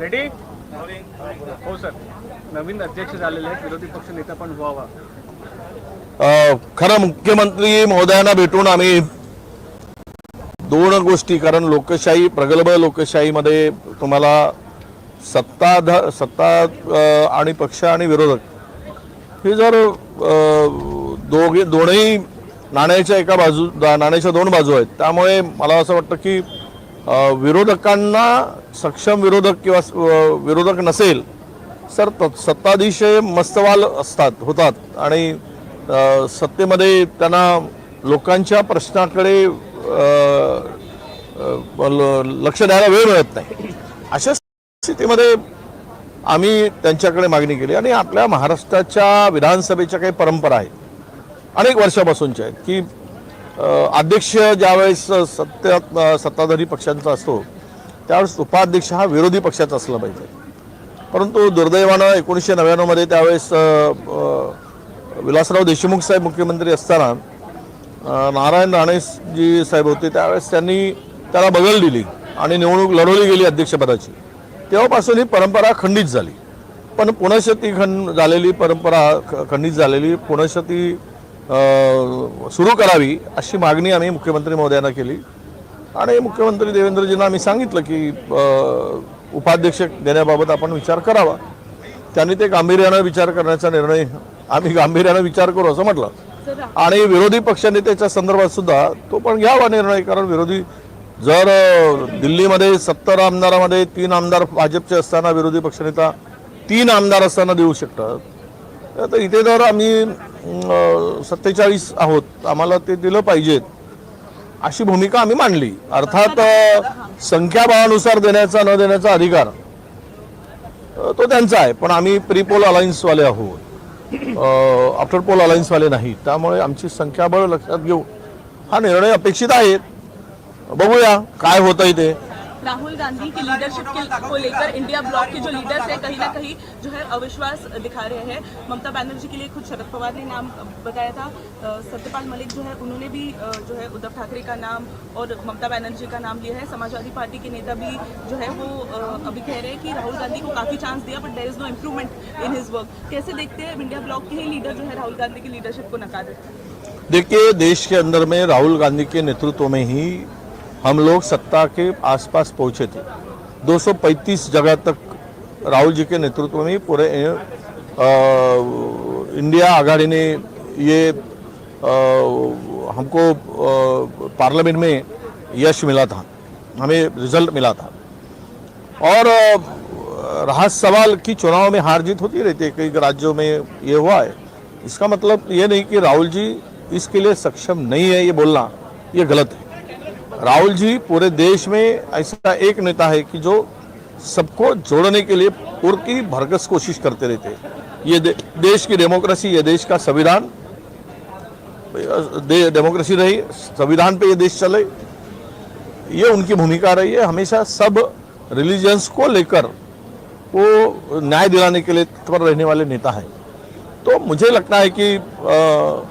Ready हो sir नवीन अध्यक्ष झालेले आहेत विरोधी पक्ष नेता पण व्हावा. खरं मुख्यमंत्री महोदयांना भेटून आम्ही दोन गोष्टी कारण लोकशाही प्रगल्भ लोकशाहीमध्ये तुम्हाला सत्ता सत्ता आणि पक्ष आणि विरोधक हे जर दोघे दोनही नाण्याच्या एका बाजू नाण्याच्या दोन बाजू आहेत त्यामुळे मला असं वाटतं की विरोधकांना सक्षम विरोधक किंवा विरोधक नसेल सर त- सत्ताधीश मस्तवाल असतात होतात. आणि सत्तेमध्ये त्यांना लोकांच्या प्रश्नाकडे ल- लक्ष द्यायला वेळ मिळत नाही. अशा स्थितीमध्ये आम्ही त्यांच्याकडे मागणी केली. आणि आपल्या महाराष्ट्राच्या विधानसभेच्या काही परंपरा आहेत अनेक वर्षापासूनच्या आहेत की अध्यक्ष ज्यावेळेस सत्ता सत्ताधारी पक्षांचा असतो त्यावेळेस उपाध्यक्ष हा विरोधी पक्षाचा असला पाहिजे. परंतु दुर्दैवानं एकोणीसशे नव्याण्णवमध्ये त्यावेळेस विलासराव देशमुख साहेब मुख्यमंत्री असताना नारायण राणेजी साहेब होते त्यावेळेस त्यांनी त्याला बगल दिली आणि निवडणूक लढवली गेली अध्यक्षपदाची. तेव्हापासून ही परंपरा खंडित झाली. पण पुनशती खंड झालेली परंपरा ख- खंडित झालेली पुनशती सुरू करावी अशी मागणी आम्ही मुख्यमंत्री महोदयांना केली. आणि मुख्यमंत्री देवेंद्रजींना आम्ही सांगितलं की उपाध्यक्ष देण्याबाबत आपण विचार करावा. त्यांनी ते गांभीर्यानं विचार करण्याचा निर्णय आम्ही गांभीर्यानं विचार करू असं म्हटलं. आणि विरोधी पक्षनेत्याच्या संदर्भात सुद्धा तो पण घ्यावा निर्णय कारण विरोधी जर दिल्लीमध्ये सत्तर आमदारामध्ये तीन आमदार भाजपचे असताना विरोधी पक्षनेता तीन आमदार असताना देऊ शकतात तर इथे जर आम्ही सत्तेचाळीस आहोत. आम्हाला ते दिलं पाहिजेत. अशी भूमिका आम्ही मांडली. अर्थात संख्याबळानुसार देण्याचा न देण्याचा अधिकार तो त्यांचा आहे. पण आम्ही प्रीपोल अलायन्सवाले आहोत. आफ्टर पोल अलायन्सवाले नाही त्यामुळे आमची संख्याबळ लक्षात घेऊ हा निर्णय अपेक्षित आहे. बघूया काय होतंय ते. राहुल गांधी की लीडरशिप के लेकर इंडिया ब्लॉक के जो लीडर्स हैं, कहीं ना कहीं जो है अविश्वास दिखा रहे हैं। ममता बनर्जी के लिए खुद शरद पवार ने नाम बताया था। सत्यपाल मलिक जो है, उन्होंने भी जो है उद्धव ठाकरे का नाम और ममता बनर्जी का नाम लिया है। समाजवादी पार्टी के नेता भी जो है वो अभी कह रहे हैं कि राहुल गांधी को काफ़ी chance Diya but there is no improvement in his work कैसे देखते हैं इंडिया ब्लॉक के ही लीडर जो है राहुल गांधी की लीडरशिप को नकार? देखिए, देश के अंदर में राहुल गांधी के नेतृत्व में ही हम लोग सत्ता के आसपास पहुँचे थे। 235 जगह तक राहुल जी के नेतृत्व में पूरे इंडिया आघाड़ी ने ये अ, हमको पार्लियामेंट में यश मिला था। हमें रिज़ल्ट मिला था। और रहा सवाल कि चुनाव में हार जीत होती रहती है कई राज्यों में ये हुआ है। इसका मतलब ये नहीं कि राहुल जी इसके लिए सक्षम नहीं है ये बोलना ये गलत है। राहुल जी पूरे देश में ऐसा एक नेता है कि जो सबको जोड़ने के लिए पूरी भरकस कोशिश करते रहते ये दे, देश की डेमोक्रेसी ये देश का संविधान। दे, डेमोक्रेसी रही संविधान पे ये देश चले। ये उनकी भूमिका रही है। हमेशा सब रिलीजन्स को लेकर वो न्याय दिलाने के लिए तत्पर रहने वाले नेता हैं। तो मुझे लगता है कि अ,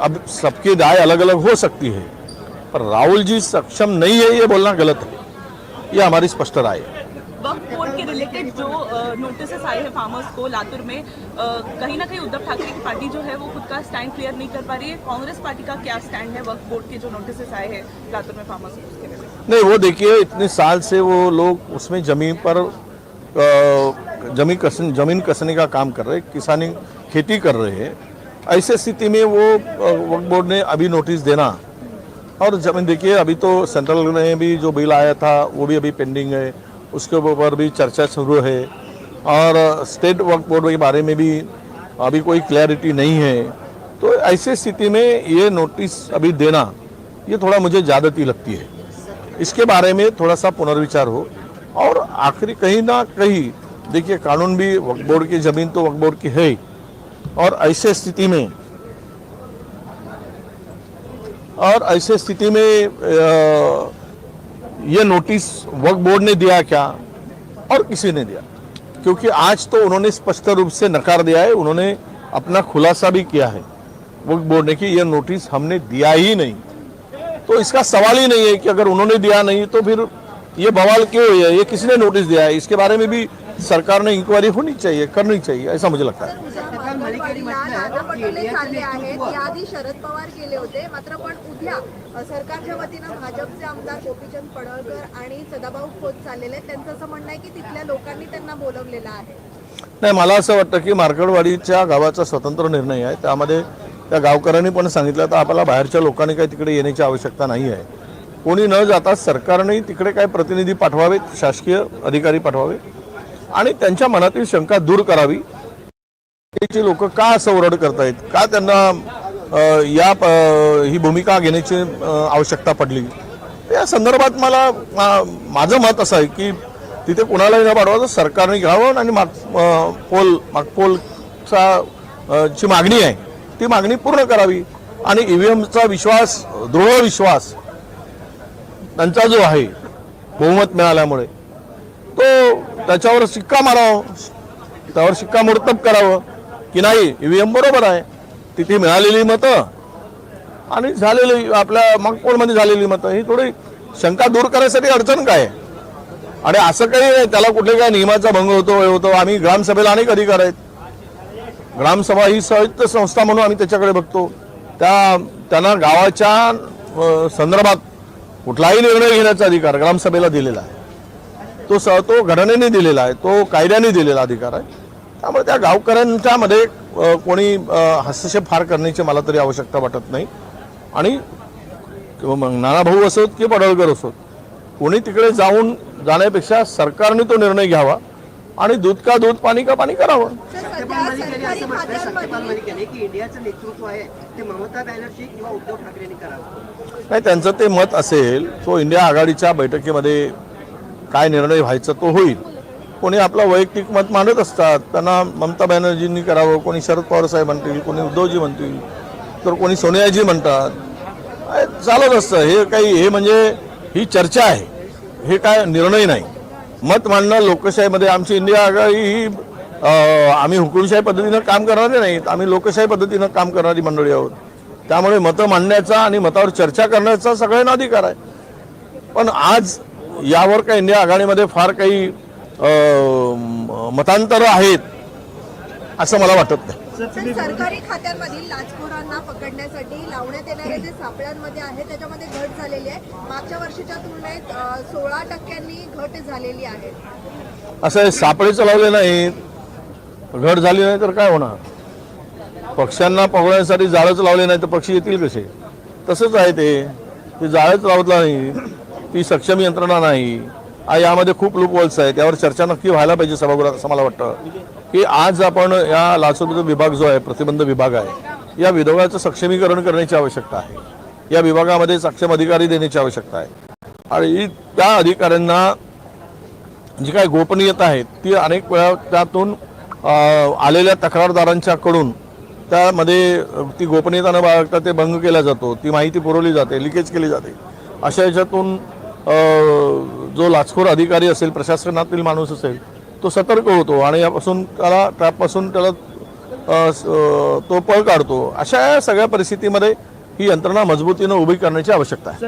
अब सबकी राय अलग अलग हो सकती है। पर राहुल जी सक्षम नहीं है ये बोलना गलत है। ये हमारी स्पष्ट राय है। वक्त बोर्ड के रिलेटेड जो नोटिस आए हैं फार्मर्स को लातूर में कहीं ना कहीं उद्धव ठाकरे की पार्टी जो है वो खुद का स्टैंड क्लियर नहीं कर पा रही है। कांग्रेस पार्टी का क्या स्टैंड है? वक्त बोर्ड के जो नोटिस आए हैं लातूर में फार्मर्स को नहीं वो देखिए इतने साल से वो लोग उसमें ज़मीन पर ज़मीन कसन ज़मीन कसने का काम कर रहे हैं किसानी खेती कर रहे हैं। ऐसे स्थिति में वो वक्त बोर्ड ने अभी नोटिस देना और ज़मीन देखिए, अभी तो सेंट्रल ने भी जो बिल आया था, वो भी अभी पेंडिंग है। उसके ऊपर भी चर्चा शुरू है। और स्टेट वक्फ बोर्ड के बारे में भी अभी कोई क्लैरिटी नहीं है। तो ऐसे स्थिति में ये नोटिस अभी देना, ये थोड़ा मुझे ज़्यादती लगती है। इसके बारे में थोड़ा सा पुनर्विचार हो। और आखिरी कहीं ना कहीं, देखिए, कानून भी वक्फ बोर्ड की, ज़मीन तो वक्फ बोर्ड की ही। और ऐसे स्थिति में और ऐसे स्थिति में ये नोटिस वक्फ बोर्ड ने दिया क्या? और किसी ने दिया? क्योंकि आज तो उन्होंने स्पष्ट रूप से नकार दिया है, उन्होंने अपना खुलासा भी किया है वक्फ बोर्ड ने कि यह नोटिस हमने दिया ही नहीं। तो इसका सवाल ही नहीं है कि अगर उन्होंने दिया नहीं तो फिर ये बवाल क्यों है? ये किसने नोटिस दिया है? इसके बारे में भी सरकार ने इंक्वायरी होनी चाहिए, करनी चाहिए, ऐसा मुझे लगता है। नाना पटोले चालले आहेत. याआधी शरद पवार गेले होते मात्र पण उद्या सरकारच्या वतीनं भाजपचे आमदार गोपीचंद पडळकर आणि सदाभाऊ खोत चाललेले आहेत. त्यांचं असं म्हणणं आहे की तिथल्या लोकांनी त्यांना बोलवलेलं आहे. नाही मला असं वाटतं की मार्कडवाडीच्या गावाचा स्वतंत्र निर्णय आहे. त्यामध्ये त्या गावकऱ्यांनी पण सांगितलं तर आपल्याला बाहेरच्या लोकांनी काही तिकडे येण्याची आवश्यकता नाही आहे. कोणी न जाता सरकारने तिकडे काही प्रतिनिधी पाठवावेत शासकीय अधिकारी पाठवावे आणि त्यांच्या मनातील शंका दूर करावी. लोक का असं ओरड करतायत? का त्यांना या ही भूमिका घेण्याची आवश्यकता पडली? या संदर्भात मला मा- माझं मत असं आहे की तिथे कुणालाही न पाठवायचं सरकारने घ्यावं आणि माग पोल मागपोलचा जी मागणी आहे ती मागणी पूर्ण करावी. आणि ईव्हीएमचा विश्वास दृढ विश्वास त्यांचा जो आहे बहुमत मिळाल्यामुळे तो त्याच्यावर शिक्का मारावं त्यावर शिक्कामोर्तब करावं. की नाही ईव्हीएम बरोबर आहे. तिथे मिळालेली मतं आणि झालेली आपल्या मागपोलमध्ये झालेली मतं ही थोडी शंका दूर करायसाठी अडचण काय? आहे? आणि असं काही नाही, त्याला कुठले काय नियमाचा भंग होतो हे होतो आम्ही ग्रामसभेला अनेक अधिकार आहेत ग्रामसभा ही संयुक्त संस्था म्हणून आम्ही त्याच्याकडे बघतो. त्या त्यांना गावाच्या संदर्भात कुठलाही निर्णय घेण्याचा अधिकार ग्रामसभेला दिलेला आहे. तो स तो घटनेने दिलेला आहे तो कायद्याने दिलेला अधिकार आहे. त्यामुळे त्या गावकऱ्यांच्यामध्ये कोणी हस्तक्षेप फार करण्याची मला तरी आवश्यकता वाटत नाही. आणि किंवा मग नानाभाऊ असोत की पडळकर असोत कोणी तिकडे जाऊन जाण्यापेक्षा सरकारने तो निर्णय घ्यावा आणि दूध का दूध पाणी का पाणी करावं इंडियाचं नेतृत्व आहे ते ममता बॅनर्जी किंवा उद्धव करावं. नाही त्यांचं ते मत असेल तो इंडिया आघाडीच्या बैठकीमध्ये काय निर्णय व्हायचा तो होईल. कोणी आपलं वैयक्तिक मत मांडत असतात त्यांना ममता बॅनर्जींनी करावं कोणी शरद पवार साहेब म्हणतील कोणी उद्धवजी म्हणतील तर कोणी सोनियाजी म्हणतात. चालत असतं. हे काही हे म्हणजे ही चर्चा आहे. हे काय निर्णय नाही. मत मांडणं लोकशाहीमध्ये आमची इंडिया आघाडी ही आम्ही हुकुमशाही पद्धतीनं काम करणारे नाहीत. आम्ही लोकशाही पद्धतीनं काम करणारी मंडळी आहोत. त्यामुळे मतं मांडण्याचा आणि मतावर चर्चा करण्याचा सगळ्यांना अधिकार आहे. पण आज यावर काही इंडिया आघाडीमध्ये फार काही मतांतर आहेत असं मला वाटत नाही. सरकारी खात्यांमधील लाचखोरांना पकडण्यासाठी लावण्यात येणारे जे सापळ्यांमध्ये आहे त्याच्यामध्ये घट झालेली आहे. मागच्या वर्षीच्या तुलनेत सोळा टक्क्यांनी घट झालेली आहे. असं सापळे चालवले नाहीत. घट झाली नाही तर काय होणार? पक्ष्यांना पकडण्यासाठी जाळंच लावले नाही तर पक्षी येतील कसे? तसंच आहे ते. जाळंच लावलं नाही ती सक्षम यंत्रणा नाही. यामध्ये खूप लूप आहे आहेत. यावर चर्चा नक्की व्हायला पाहिजे सभागृहात असं मला वाटतं. की आज आपण या लाचलुचपत विभाग जो आहे प्रतिबंध विभाग आहे या विभागाचं सक्षमीकरण करण्याची आवश्यकता आहे. या विभागामध्ये सक्षम अधिकारी देण्याची आवश्यकता आहे. आणि त्या अधिकाऱ्यांना जी काही गोपनीयता आहे ती अनेक वेळा त्यातून आलेल्या तक्रारदारांच्याकडून त्यामध्ये ती गोपनीयता न बाळगता ते भंग केला जातो. ती माहिती पुरवली जाते लिकेज केली जाते. अशा याच्यातून जो लाचखोर अधिकारी असेल प्रशासनातील माणूस असेल तो सतर्क होतो आणि यापासून त्याला त्यापासून त्याला तो पळ काढतो. अशा सगळ्या परिस्थितीमध्ये ही यंत्रणा मजबूतीनं उभी करण्याची आवश्यकता आहे.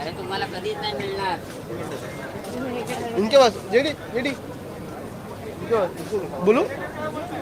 अरे तुम्हाला कधीच नाही मिळणार. इनके पास जेडी जेडी. बोलू.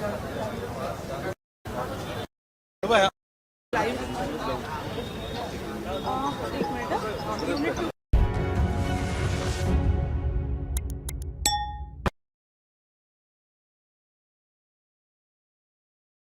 分かる?